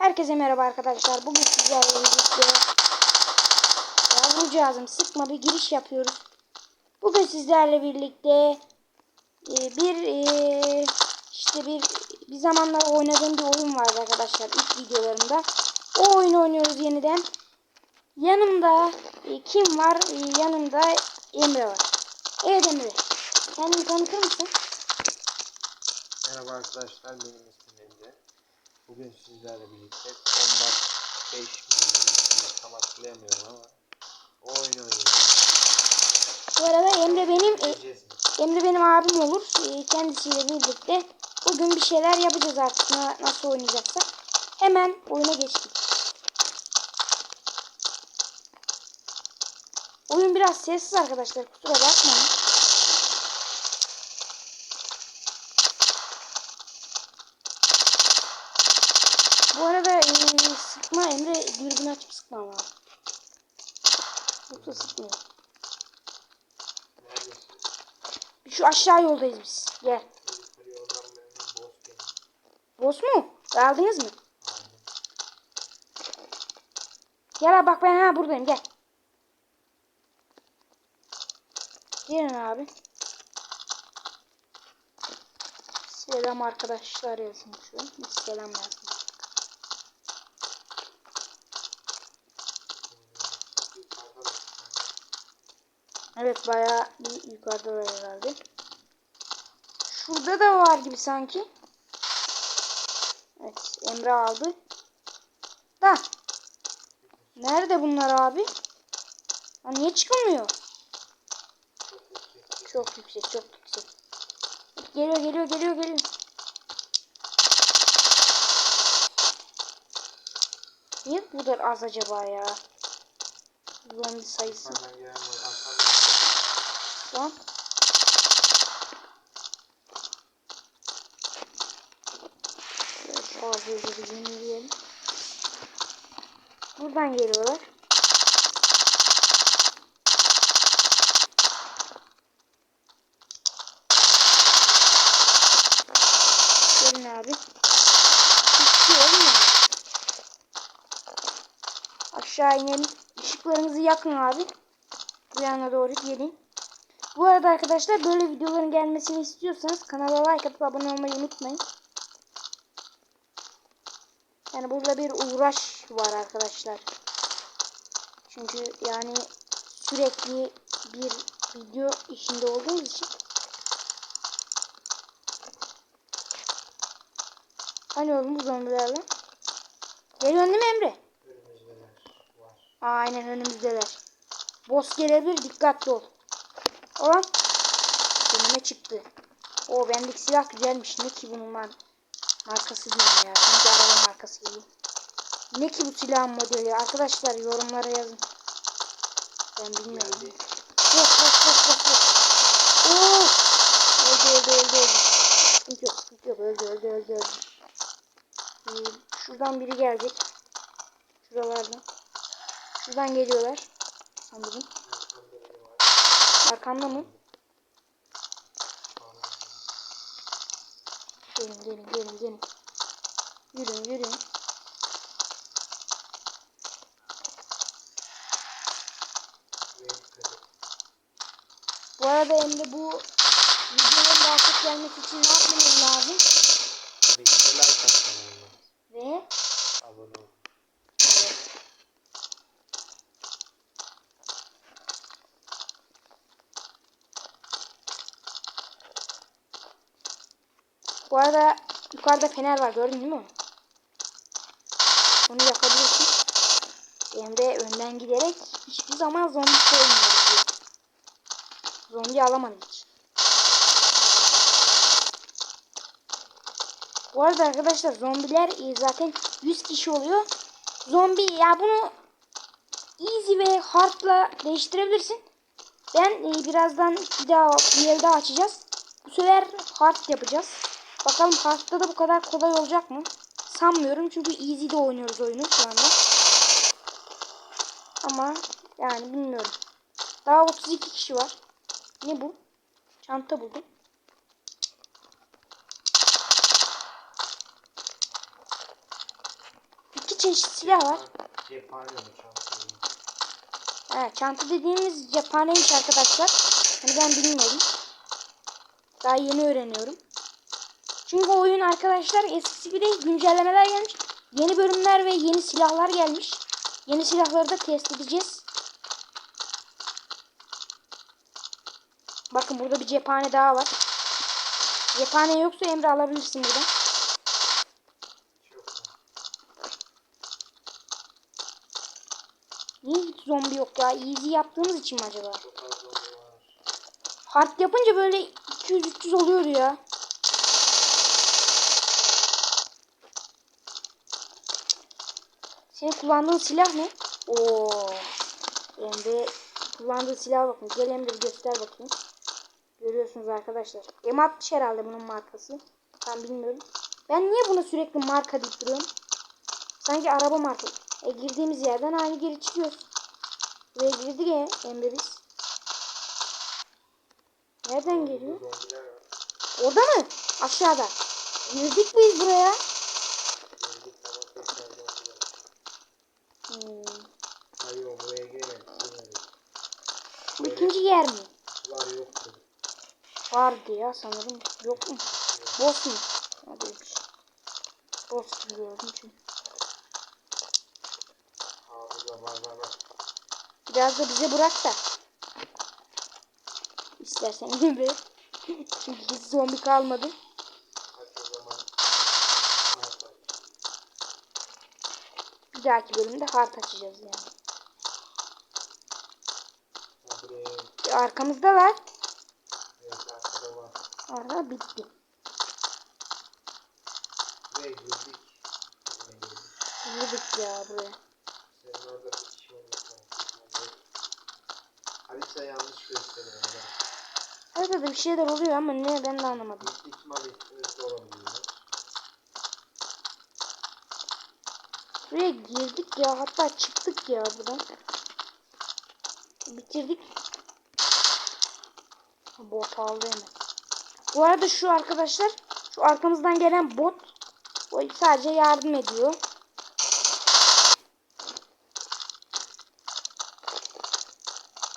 Herkese merhaba arkadaşlar. Bugün sizlerle birlikte yavrucağızım sıkma bir giriş yapıyoruz. Bugün sizlerle birlikte e, bir e, işte bir bir zamanlar oynadığım bir oyun vardı arkadaşlar ilk videolarımda. O oyunu oynuyoruz yeniden. Yanımda e, kim var? Yanımda Emre var. Evet Emre. Kendini tanıtır mısın? Merhaba arkadaşlar benim ismim. Bugün sizlerle birlikte Combat 5 miydi ismini tam hatırlayamıyorum ama o oyunu oynayacağız. Bu arada Emre benim e? Emre benim abim olur. Ee, Kendisiyle birlikte bugün bir şeyler yapacağız artık na- nasıl oynayacaksak. Hemen oyuna geçtik. Oyun biraz sessiz arkadaşlar kusura bakmayın. Bu arada ee, sıkma Emre dürbün açıp sıkma ama. Yoksa sıkmıyor. Neredesin? Şu aşağı yoldayız biz. Gel. Boss mu? Aldınız mı? Gel abi bak ben ha buradayım gel. Gelin abi. Selam arkadaşlar yazın şu. Selam yazın. Evet bayağı bir yukarıda var herhalde. Şurada da var gibi sanki. Evet Emre aldı. Da. Nerede bunlar abi? Ha, niye çıkılmıyor? çok yüksek. Çok yüksek. Geliyor, geliyor, geliyor, geliyor. Niye bu kadar az acaba ya? Zombi sayısı. Yukarıdan gelen var. Arkamda. Lan. Şöyle fazla bir yenileyelim. Buradan geliyorlar. Gelin abi. Hiçbir şey olmuyor. Aşağı inelim. Işıklarınızı yakın abi. Bu yana doğru gelin. Bu arada arkadaşlar böyle videoların gelmesini istiyorsanız kanala like atıp abone olmayı unutmayın. Yani burada bir uğraş var arkadaşlar. Çünkü yani sürekli bir video işinde olduğumuz için. Hani oğlum bu zombilerle? Geliyor değil mi Emre? Önümüzdeler var. Aynen önümüzdeler. Boss gelebilir dikkatli ol. Olan önüme çıktı. O bendeki silah güzelmiş. Ne ki bunun mar markası diyeyim ya. Sanki araba markası gibi. Ne ki bu silahın modeli? Arkadaşlar yorumlara yazın. Ben bilmiyorum. Geldi. Yok yok yok yok yok. Oo! Öldü öldü öldü öldü. Sıkıntı yok sıkıntı yok. Öldü öldü öldü öldü. Ee, şuradan biri gelecek. Şuralardan. Şuradan geliyorlar. Sanırım. Arkamda mı? Gelin gelin gelin gelin. Yürüyün yürüyün. Bu arada Emre bu videoların daha çok gelmesi için ne yapmamız lazım. Ve Abone ol. evet. Bu arada yukarıda fener var gördün değil mi? Onu yakabilirsin. Emre önden giderek hiçbir zaman zombi koymuyor diyor. Zombi alamadı hiç. Bu arada arkadaşlar zombiler e, zaten 100 kişi oluyor. Zombi ya bunu easy ve hard'la değiştirebilirsin. Ben e, birazdan bir daha bir yer daha açacağız. Bu sefer hard yapacağız. Bakalım hard'da da bu kadar kolay olacak mı? Sanmıyorum çünkü easy'de oynuyoruz oyunu şu anda. Ama yani bilmiyorum. Daha 32 kişi var. Ne bu? Çanta buldum. çeşit silah var. He, çanta dediğimiz cephaneymiş arkadaşlar. Hani ben bilmiyorum. Daha yeni öğreniyorum. Çünkü oyun arkadaşlar eskisi gibi değil. Güncellemeler gelmiş. Yeni bölümler ve yeni silahlar gelmiş. Yeni silahları da test edeceğiz. Bakın burada bir cephane daha var. Cephane yoksa Emre alabilirsin buradan. Niye hiç zombi yok ya? Easy yaptığımız için mi acaba? Hard yapınca böyle 200-300 oluyor ya. Senin kullandığın silah ne? Oo. Emre kullandığı silah bakın. Gel Emre göster bakayım. Görüyorsunuz arkadaşlar. M60 herhalde bunun markası. Ben bilmiyorum. Ben niye buna sürekli marka deyip duruyorum? Sanki araba markası. E girdiğimiz yerden aynı geri çıkıyoruz. Buraya girdik ya Emre biz. Nereden geliyor? Orada mı? Aşağıda. Girdik biz buraya. Geldik ama tekrar zombiler. Hmm. Hayır buraya gelin. Bu ikinci yer mi? Sular yoktu. Vardı ya sanırım. Yok mu? Boss mu? Hadi Boss gibi gördüm çünkü. Var var var. Biraz da bize bırak da. İstersen gibi. Çünkü hiç zombi kalmadı. Hadi o zaman. Ne yapalım? Bir dahaki bölümde hard açacağız yani. Ha, buraya E, arkamızdalar. evet arkada var. Arada bitti. Buraya girdik. Girdik. Ya buraya. Senin orada bir kişi ya. Arada da bir şeyler oluyor ama ne ben de anlamadım. Büyük ihtimal üstünüzde olabiliyor. Buraya girdik ya hatta çıktık ya buradan. Bitirdik. Bot aldı hemen. Bu arada şu arkadaşlar şu arkamızdan gelen bot sadece yardım ediyor.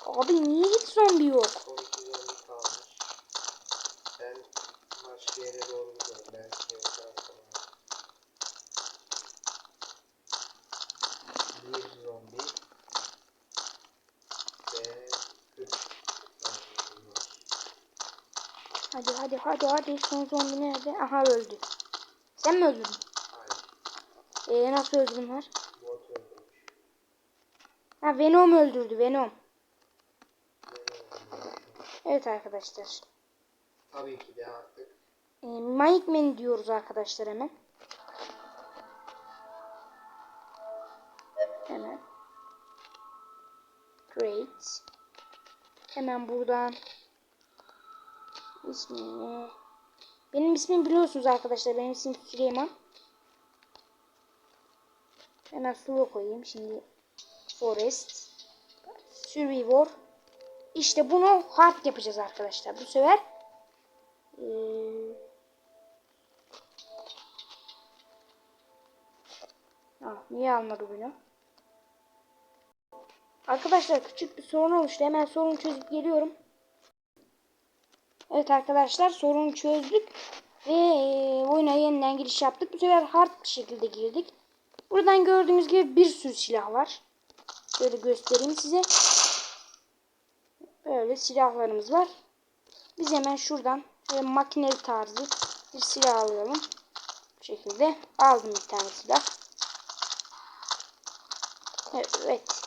Abi niye hiç zombi yok? Son iki zombi kalmış. Ben başka yere doğru gidiyorum. Ben şey taraftan Bir zombi ve 40 zombi var. Hadi hadi hadi son zombi nerede? Aha öldü. Sen mi öldürdün? Hayır. Ee, nasıl öldü bunlar? Ha Venom öldürdü Venom. Evet arkadaşlar. Tabii ki de artık E, Mike Man diyoruz arkadaşlar hemen. Hemen. Great. Hemen buradan ismini benim ismim biliyorsunuz arkadaşlar. Benim ismim Süleyman. Hemen solo koyayım. Şimdi Forest. Survivor. İşte bunu hard yapacağız arkadaşlar. Bu sefer ee, Ah, niye almadı bunu? Arkadaşlar küçük bir sorun oluştu. Hemen sorunu çözüp geliyorum. Evet arkadaşlar sorunu çözdük. Ve e, oyuna yeniden giriş yaptık. Bu sefer hard bir şekilde girdik. Buradan gördüğünüz gibi bir sürü silah var. Şöyle göstereyim size. Böyle silahlarımız var. Biz hemen şuradan böyle makineli tarzı bir silah alalım. Bu şekilde aldım bir tane silah. Evet.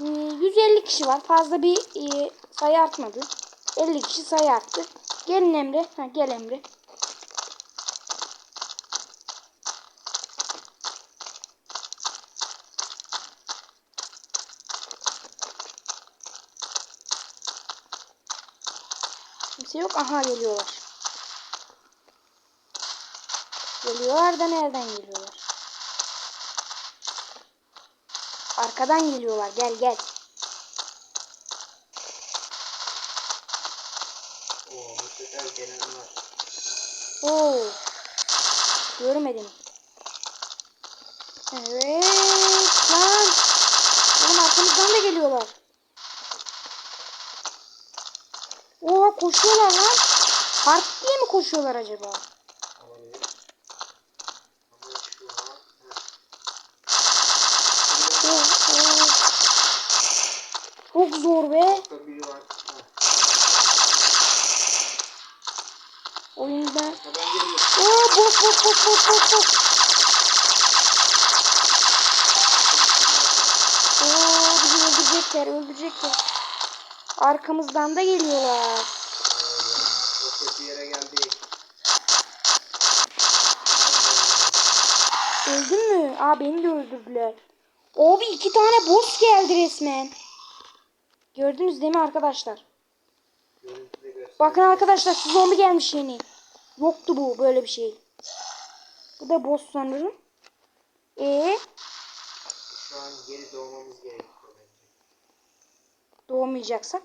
Ee, 150 kişi var. Fazla bir e, sayı artmadı. 50 kişi sayı arttı. Gelin Emre. Ha, gel Emre. Kimse yok. Aha geliyorlar. Geliyorlar da nereden geliyorlar? Arkadan geliyorlar. Gel gel. o bu sefer gelen var. Oo. Görmedim. Evet lan. Oğlum arkamızdan da geliyorlar. Oha koşuyorlar lan. Harp diye mi koşuyorlar acaba? Çok zor be. Oyunda. Oo boş boş boş boş boş boş. Oo bizi öldürecekler öldürecekler. Arkamızdan da geliyorlar. Çok kötü yere geldik. Öldün mü? Aa beni de öldürdüler. Abi iki tane boss geldi resmen. Gördünüz değil mi arkadaşlar? Bakın arkadaşlar şu zombi gelmiş yeni. Yoktu bu böyle bir şey. Bu da boss sanırım. E Şu an geri doğmamız gerekiyor doğmayacaksak.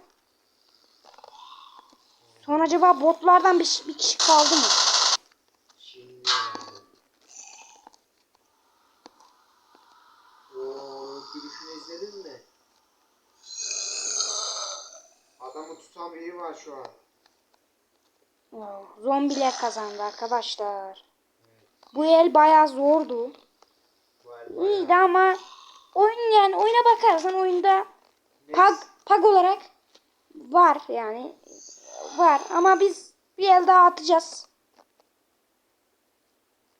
Sonra acaba botlardan bir, bir kişi kaldı mı? Şimdi herhalde. Oo, gülüşünü izledin mi? Adamı tutan biri var şu an. Zombiler kazandı arkadaşlar. Bu el bayağı zordu. Bayağı- İyiydi ama oyun yani oyuna bakarsan oyunda pag, pag olarak var yani var ama biz bir el daha atacağız.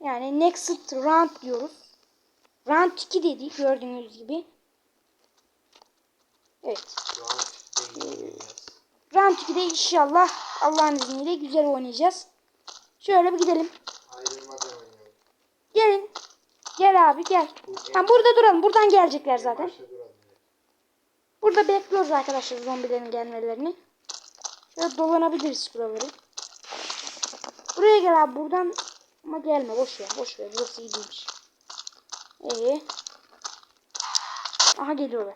Yani next round diyoruz. Round 2 dedi gördüğünüz gibi. Evet. Round 2'de inşallah Allah'ın izniyle güzel oynayacağız. Şöyle bir gidelim. Gelin. Gel abi gel. Ha, burada duralım. Buradan gelecekler zaten. Burada bekliyoruz arkadaşlar zombilerin gelmelerini. Şöyle dolanabiliriz buraları. Buraya gel abi buradan ama gelme boş ver boş ver burası iyi değilmiş. Ee. Aha geliyorlar.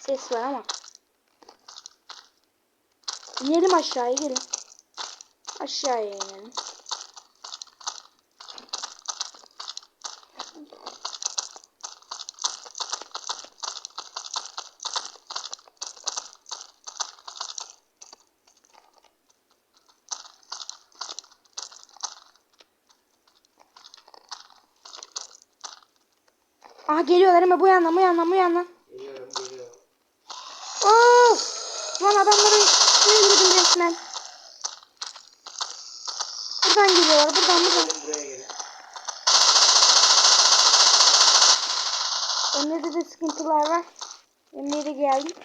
Ses var ama. İnelim aşağıya gelin. Aşağıya inelim. Aha geliyorlar ama bu yandan bu yandan bu yandan. Geliyorum geliyorum. Of! Lan adamları resmen. Buradan geliyorlar buradan buradan. Önde de sıkıntılar var. Emre'ye de geldim.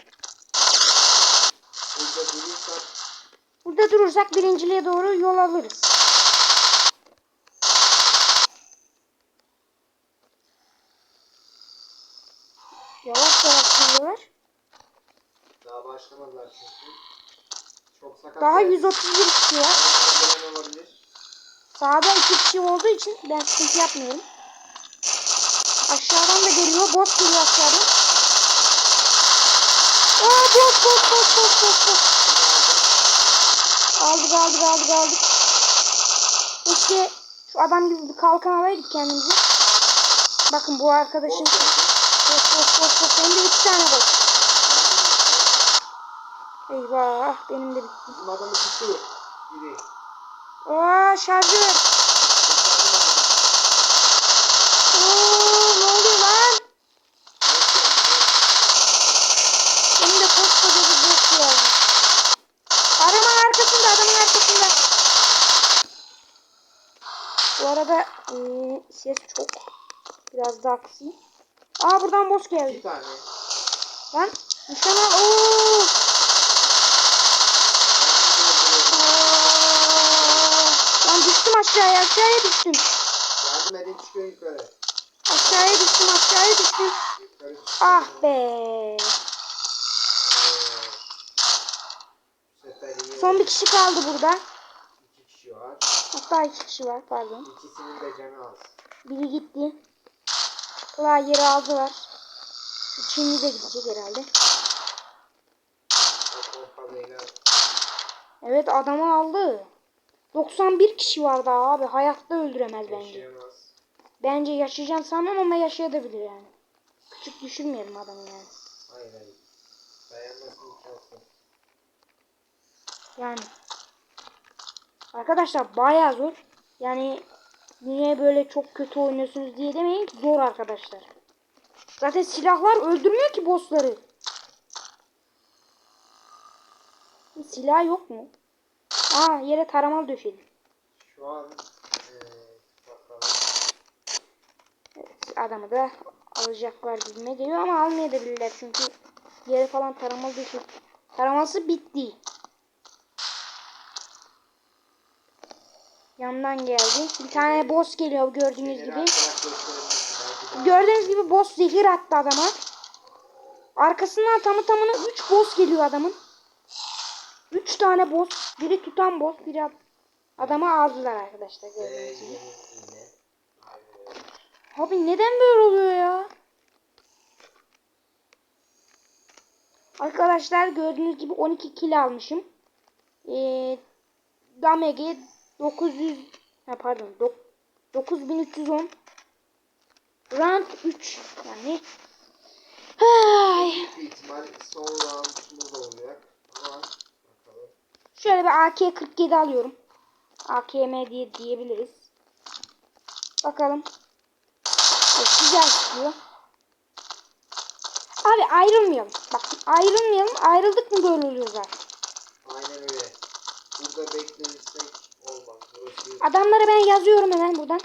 Burada durursak birinciliğe doğru yol alırız. Yavaş yavaş geliyorlar. daha başlamadılar çünkü. Çok sakat. Daha geldi. 131 kişi var. Sağda iki kişi olduğu için ben sıkıntı yapmıyorum. Aşağıdan da geliyor. Bot geliyor aşağıdan. Aa bot bot bot bot bot bot. Aldık aldık aldık aldık. İşte şu adam gibi bir kalkan alaydık kendimize. Bakın bu arkadaşın. Bot. Bot bot bot. Hem de iki tane bot. Eyvah benim de bitti. Adamı tuttu. Biri. Aa şarjör. Oo ne oluyor lan? Benim de koskoca bir geldi. Arabanın arkasında, adamın arkasında. Bu arada eee, ses çok. Biraz daha kısayım. Aa buradan boss İki geldi. tane. Lan nişan al. Oo. Aa. Lan düştüm aşağıya, aşağıya düştüm. Yardım edin çıkıyor yukarı. Aşağıya düştüm, aşağıya düştüm. Yukarı çıkıyor. Ah be. Ee, Son bir kişi kaldı burada. İki kişi var. Hatta iki kişi var pardon. İkisinin de canı az. Biri gitti. Player'ı aldılar. Çinli de gidecek herhalde. Evet adamı aldı. 91 kişi var daha abi. Hayatta öldüremez bence. yaşayamaz. bence yaşayacağını sanmam ama yaşayabilir yani. Küçük düşürmeyelim adamı yani. Hayır hayır. Dayanması imkansız. Yani. Arkadaşlar bayağı zor. Yani niye böyle çok kötü oynuyorsunuz diye demeyin zor arkadaşlar. Zaten silahlar öldürmüyor ki bossları. Silah yok mu? Aa yere taramal döşedim. Şu an. Evet, adamı da alacaklar gibime geliyor ama almayabilirler çünkü yere falan taramalı döşedim. Taraması bitti. Yandan geldi. Bir tane boss geliyor gördüğünüz gibi. Gördüğünüz gibi boss zehir attı adama. Arkasından tamı tamına 3 boss geliyor adamın. 3 tane boss. Biri tutan boss, biri ad- adamı aldılar arkadaşlar gördüğünüz gibi. Aynen öyle. Abi neden böyle oluyor ya? Arkadaşlar gördüğünüz gibi 12 kill almışım. Ee, Damage 900 ha pardon dok- 9310 Round 3 yani Ay. Büyük ihtimal son roundumuz olacak. Bakalım. Şöyle bir AK-47 alıyorum. AKM diye diyebiliriz. Bakalım. Evet, güzel çıkıyor. Abi ayrılmayalım. Bak ayrılmayalım. Ayrıldık mı böyle oluyor zaten. Aynen öyle. Burada beklenirsek olmaz. Burası Adamları ben yazıyorum hemen buradan.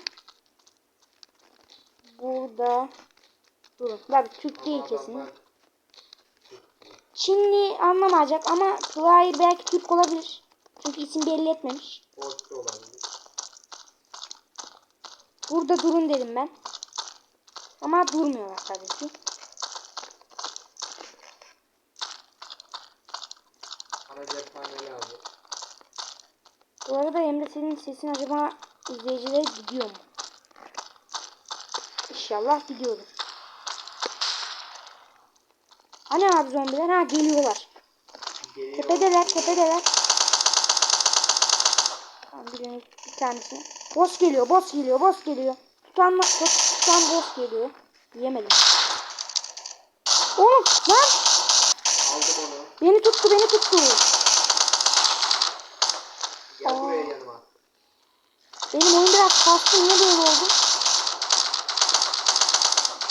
Burada. Durun. Tabii Türk değil kesin. Çinli anlamayacak ama player belki Türk olabilir. Çünkü isim belli etmemiş. Burada durun dedim ben. Ama durmuyorlar tabii ki. Bu arada Emre senin sesin acaba izleyicilere gidiyor mu? İnşallah gidiyordur. Hani abi zombiler? Ha geliyorlar. Geliyor. Tepedeler, tepedeler. Tamam birini, bir tanesini. Boss geliyor, boss geliyor, boss geliyor. Tutan, tut- tutan boss geliyor. Yemedim. Oğlum lan Aldım onu. beni tuttu, beni tuttu. Gel Aa. buraya yanıma. Benim oyun biraz kastı. Niye böyle oldu?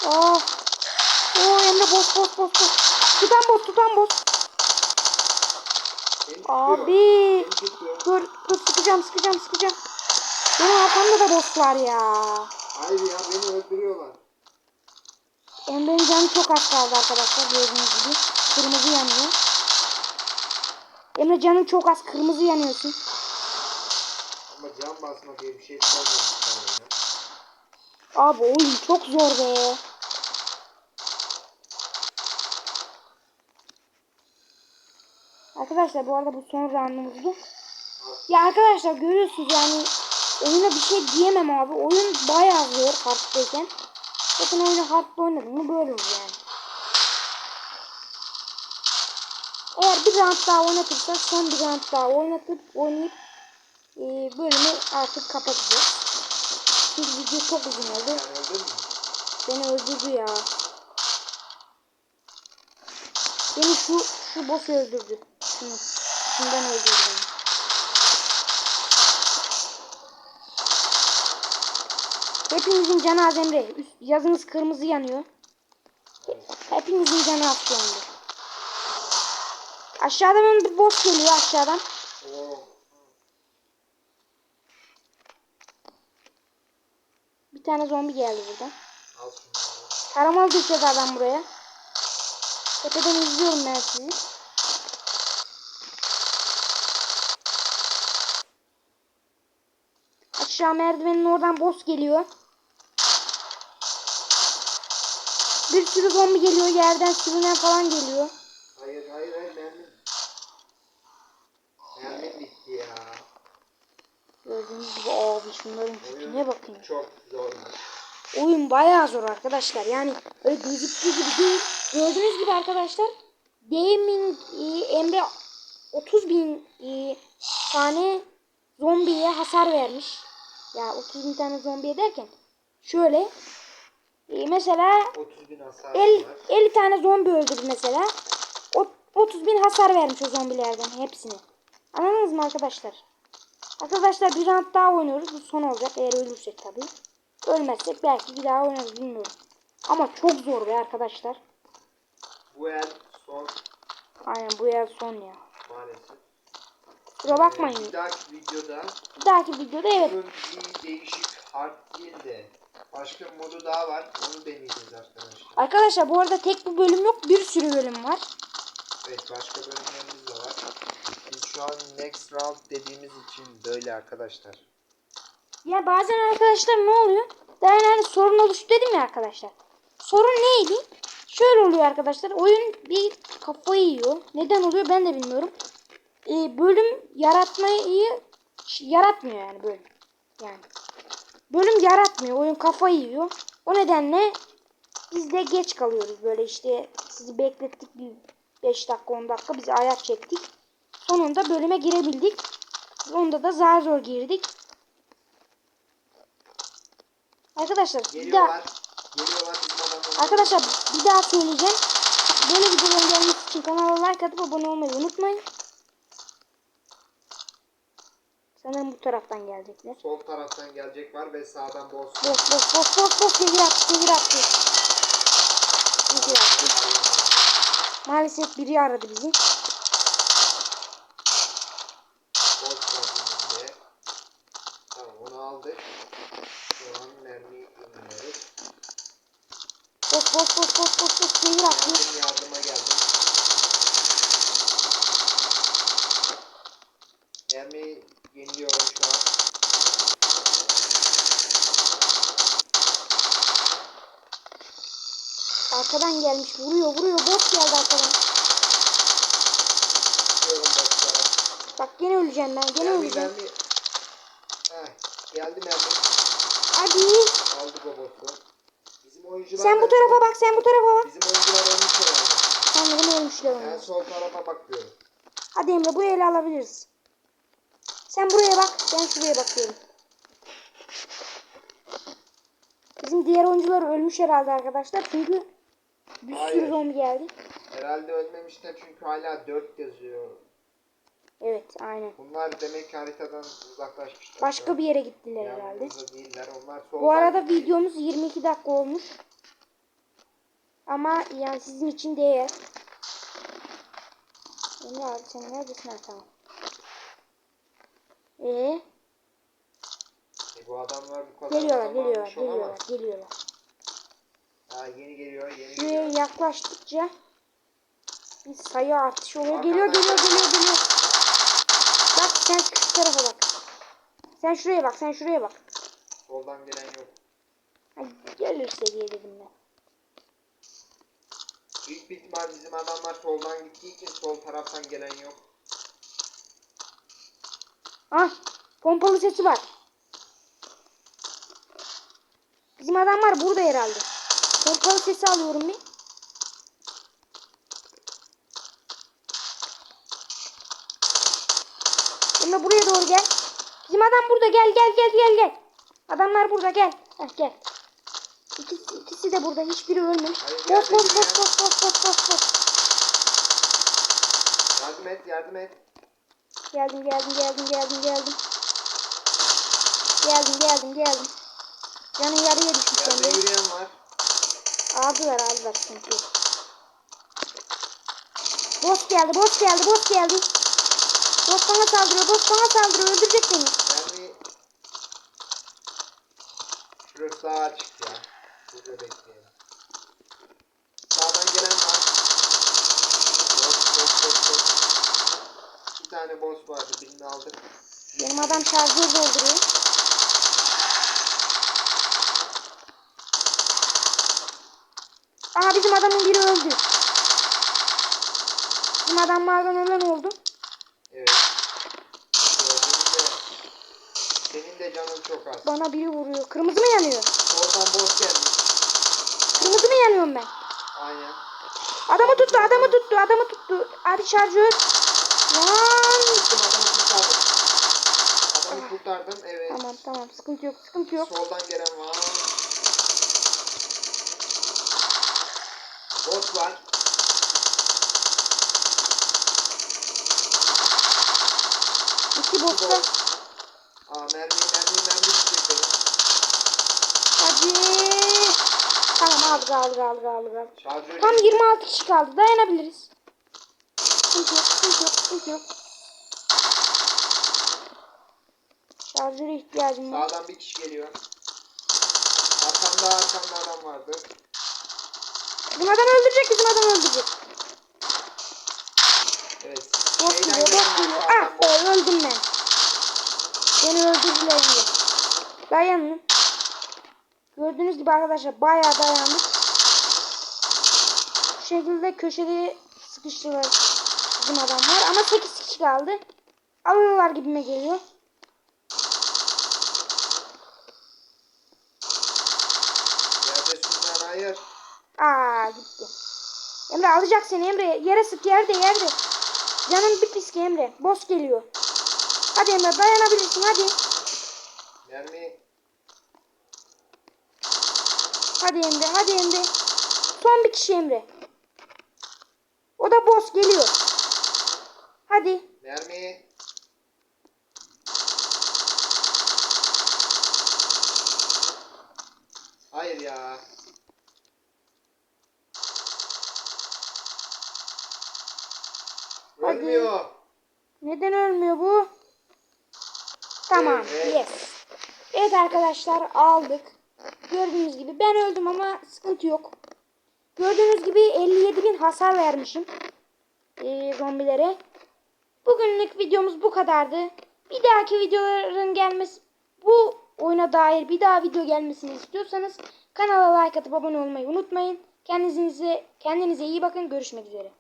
Aa. Emre boss boss boss boss. Tutan boss tutan boss. Abi. Dur dur sıkacağım sıkacağım sıkacağım. Benim arkamda da boss var ya. Hayır ya beni öldürüyorlar. Emre'nin canı çok az kaldı arkadaşlar gördüğünüz gibi. Kırmızı yanıyor. Emre canın çok az kırmızı yanıyorsun. Ama can basma diye bir şey oyuna. Abi oyun çok zor be. Arkadaşlar bu arada bu son roundumuzdu. Ya arkadaşlar görüyorsunuz yani oyuna bir şey diyemem abi. Oyun bayağı zor hard'dayken. Zaten oyunu hard'da oynadın mı böyle olur yani. Eğer bir round daha oynatırsak son bir round daha oynatıp oynayıp e, bölümü artık kapatacağız. Çünkü video çok uzun oldu. Beni öldürdü ya. Beni şu şu boss öldürdü. Şunu. Şundan öldürdü beni. Hepinizin canı az Emre. Üst, yazınız kırmızı yanıyor. He- Hepinizin canı az anda. Aşağıdan bir boss geliyor aşağıdan. Oo. Bir tane zombi geldi buradan. Karamal düşüyordu adam buraya. Tepeden izliyorum ben sizi. Aşağı merdivenin oradan boss geliyor. Bir sürü zombi geliyor. Yerden sürünen falan geliyor. Hayır hayır hayır mermi. Mermi bitti ya. Gördüğünüz gibi abi şunların tipine bakın. Çok zormuş. Oyun bayağı zor arkadaşlar. Yani öyle gözüktüğü gibi değil. Gördüğünüz gibi arkadaşlar demin e, Emre 30 bin e, tane zombiye hasar vermiş. Ya 30 bin tane zombiye derken Şöyle. e, mesela 30 bin hasar 50, var. 50 tane zombi öldürdü mesela. O 30 bin hasar vermiş o zombilerden hepsini. Anladınız mı arkadaşlar? Arkadaşlar bir round daha oynuyoruz. Bu son olacak eğer ölürsek tabii. Ölmezsek belki bir daha oynarız bilmiyorum. Ama çok zor be arkadaşlar. Bu el son Aynen bu yer son ya. maalesef. Kusura bakmayın. Bir dahaki videoda Bir dahaki videoda evet. bir değişik hard değil de başka bir modu daha var. Onu deneyeceğiz arkadaşlar. Arkadaşlar bu arada tek bu bölüm yok. Bir sürü bölüm var. Evet başka bölümlerimiz de var. Biz şu an next round dediğimiz için böyle arkadaşlar. Ya bazen arkadaşlar ne oluyor? Ben hani sorun oluştu dedim ya arkadaşlar. Sorun neydi? Şöyle oluyor arkadaşlar. Oyun bir kafayı yiyor. Neden oluyor ben de bilmiyorum. Ee, bölüm yaratmayı ş- yaratmıyor yani bölüm. Yani. Bölüm yaratmıyor. Oyun kafayı yiyor. O nedenle biz de geç kalıyoruz. Böyle işte sizi beklettik bir 5 dakika 10 dakika biz ayak çektik. Sonunda bölüme girebildik. Onda da zar zor girdik. Arkadaşlar bir daha Geliyorlar. Geliyorlar arkadaşlar bir daha söyleyeceğim. Böyle videoların gelmesi için kanala like atıp abone olmayı unutmayın. Sanırım bu taraftan gelecekler. Sol taraftan gelecek var ve sağdan boss. Boş boş boş boş boş devir attı devir attı. Devir attı. Maalesef biri aradı bizi. Boss var önünde. Tamam onu aldık. Şu an mermi inmiyoruz. Boş boş boş boş boş boş devir attı. Yardım yardıma geldim. Mermi yeniliyorum şu an. Arkadan gelmiş vuruyor vuruyor bot geldi arkadan. Bak gene öleceğim ben gene Mermi öleceğim. mermi. Heh, geldi mermi. Hadi. Aldık o bossu. Bizim oyuncular Sen bu tarafa bak sen bu tarafa bak. Bizim oyuncular ölmüş herhalde. Sanırım ölmüşler Ben sol tarafa bakıyorum. Hadi Emre bu eli alabiliriz. Sen buraya bak. Ben şuraya bakıyorum. Bizim diğer oyuncular ölmüş herhalde arkadaşlar. Çünkü bir sürü Hayır. zombi geldi. Herhalde ölmemişler çünkü hala 4 yazıyor. Evet aynen. Bunlar demek ki haritadan uzaklaşmışlar. Başka bir yere gittiler herhalde. Yanımızda değiller. Onlar soldan Bu arada gitti. videomuz 22 dakika olmuş. Ama yani sizin için değer. Emre abi sen neredesin ha tamam. Ee, E, bu adamlar bu kadar geliyorlar adam geliyorlar almış geliyorlar olamaz. geliyorlar. Ha, yeni geliyor yeni Şuraya geliyor. yaklaştıkça bir sayı artışı oluyor. Arkadan geliyor geliyor. geliyor geliyor. Bak sen şu tarafa bak. Sen şuraya bak sen şuraya bak. Soldan gelen yok. Ha, gelirse diye dedim ben. Büyük bir ihtimal bizim adamlar soldan gittiği için sol taraftan gelen yok. Ah pompalı sesi var. Bizim adamlar burada herhalde. Pompalı sesi alıyorum bir. Emre buraya doğru gel. Bizim adam burada gel gel gel gel gel. Adamlar burada gel. Heh, gel. İkisi, ikisi de burada. Hiçbiri ölmemiş. Boş boş boş boş boş boş boş boş. Yardım et yardım et. Geldim geldim geldim geldim geldim. Geldim geldim geldim. Canın yarıya düşmüş Yerde yürüyen var. Aldılar aldılar yok. Boss geldi boss geldi boss geldi. Boss bana saldırıyor boss bana saldırıyor öldürecek beni. Mermi... Şurası daha açık ya. Burada bekleyelim. Sağdan gelen var. Boss boss boss boss. Bir tane boss vardı birini aldık. Benim adam şarjör dolduruyor. Aha bizim adamın biri öldü. Bizim adamlardan ölen oldu. Evet. Senin de canın çok az. Bana biri vuruyor. Kırmızı mı yanıyor? Oradan boss gelmiş. Kırmızı mı yanıyorum ben? Aynen. Adamı tuttu, adamı tuttu, adamı tuttu. Hadi şarjör. Lan. Tuttum adamı kurtardım. Adamı kurtardım evet. Tamam tamam sıkıntı yok sıkıntı yok. Soldan gelen var. Boss var. İki bosta. boss. Aa mermi mermi mermi bitecek benim. Hadi. Tamam aldık aldık aldık aldık. aldık. Şarjör Tam 26 kişi kaldı. Dayanabiliriz. Sıkıntı yok, sıkıntı yok, sıkıntı yok. Şarjöre ihtiyacım var. Sağdan bir kişi geliyor. Arkamda arkamda adam vardı. Bizim adam öldürecek, bizim adam öldürecek. Evet. Boss gelen geliyor. var, Ah be öldüm ben. Beni öldürdüler yine. Dayanın. Gördüğünüz gibi arkadaşlar bayağı dayandık. Bu şekilde köşede sıkıştılar bizim adamlar. Ama 8 kişi kaldı. Alırlar gibime geliyor. Yerde sürünen hayır. Aa gitti. Emre alacak seni Emre. Yere sık yerde yerde. Canın bir pis ki Emre. Boss geliyor. Hadi Emre dayanabilirsin hadi. Mermi Hadi Emre hadi Emre. Son bir kişi Emre. O da boss geliyor. Hadi. mermi. Hayır ya. Ölmüyor. Neden ölmüyor bu? Tamam. Evet. Yes. Evet arkadaşlar aldık. Gördüğünüz gibi ben öldüm ama sıkıntı yok. Gördüğünüz gibi 57 bin hasar vermişim. Ee, zombilere. Bugünlük videomuz bu kadardı. Bir dahaki videoların gelmesi bu oyuna dair bir daha video gelmesini istiyorsanız kanala like atıp abone olmayı unutmayın. Kendinize kendinize iyi bakın. Görüşmek üzere.